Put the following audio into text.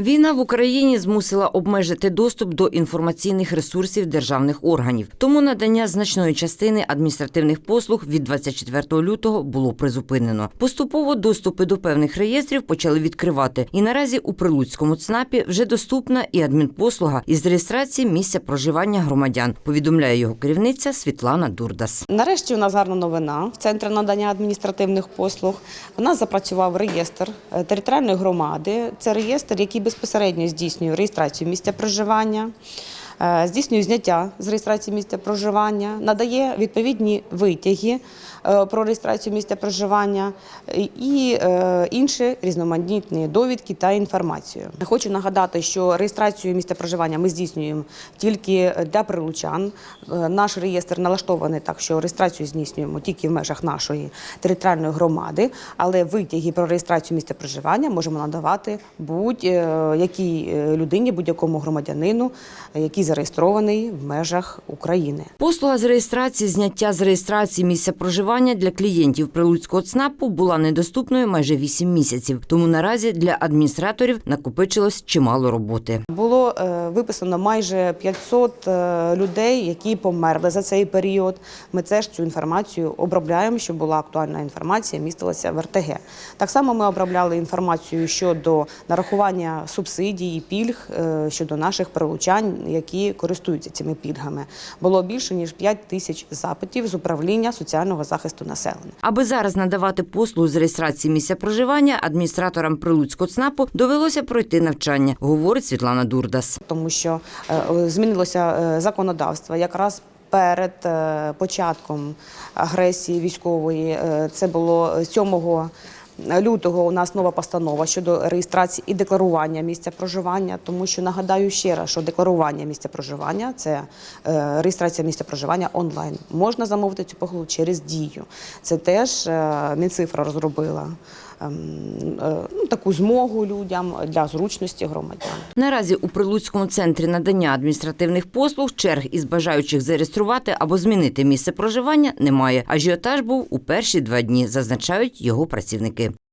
Війна в Україні змусила обмежити доступ до інформаційних ресурсів державних органів. Тому надання значної частини адміністративних послуг від 24 лютого було призупинено. Поступово доступи до певних реєстрів почали відкривати. І наразі у Прилуцькому ЦНАПі вже доступна і адмінпослуга із реєстрації місця проживання громадян. Повідомляє його керівниця Світлана Дурдас. Нарешті у нас гарна новина в центрі надання адміністративних послуг. У нас запрацював реєстр е, територіальної громади. Це реєстр, який безпосередньо здійснює реєстрацію місця проживання. Е, Здійснює зняття з реєстрації місця проживання, надає відповідні витяги е, про реєстрацію місця проживання е, і інші різноманітні довідки та інформацію. Хочу нагадати, що реєстрацію місця проживання ми здійснюємо тільки для прилучан. Наш реєстр налаштований так, що реєстрацію здійснюємо тільки в межах нашої територіальної громади, але витяги про реєстрацію місця проживання можемо надавати будь-якій людині, будь-якому громадянину, який зареєстрований в межах України. Послуга з реєстрації зняття з реєстрації місця проживання для клієнтів Прилуцького ЦНАПу була недоступною майже 8 місяців. Тому наразі для адміністраторів накопичилось чимало роботи. Було е, виписано майже 500 е, людей, які померли за цей період. Ми теж цю інформацію обробляємо, щоб була актуальна інформація, містилася в РТГ. Так само ми обробляли інформацію щодо нарахування субсидій і пільг е, щодо наших прилучань, які користуються цими пільгами. Було більше ніж 5 тисяч запитів з управління соціального захисту населення. Аби зараз надавати послугу з реєстрації місця проживання, адміністраторам Прилуцького ЦНАПу довелося пройти навчання, говорить Світлана Дурдас. тому що е, змінилося е, законодавство якраз. Перед е, початком агресії військової це було 7 лютого. У нас нова постанова щодо реєстрації і декларування місця проживання. Тому що нагадаю ще раз, що декларування місця проживання це е, реєстрація місця проживання онлайн. Можна замовити цю послугу через дію. Це теж е, Мінцифра розробила ну, таку змогу людям для зручності громадян. Наразі у Прилуцькому центрі надання адміністративних послуг черг із бажаючих зареєструвати або змінити місце проживання немає. Ажіотаж був у перші два дні, зазначають його працівники.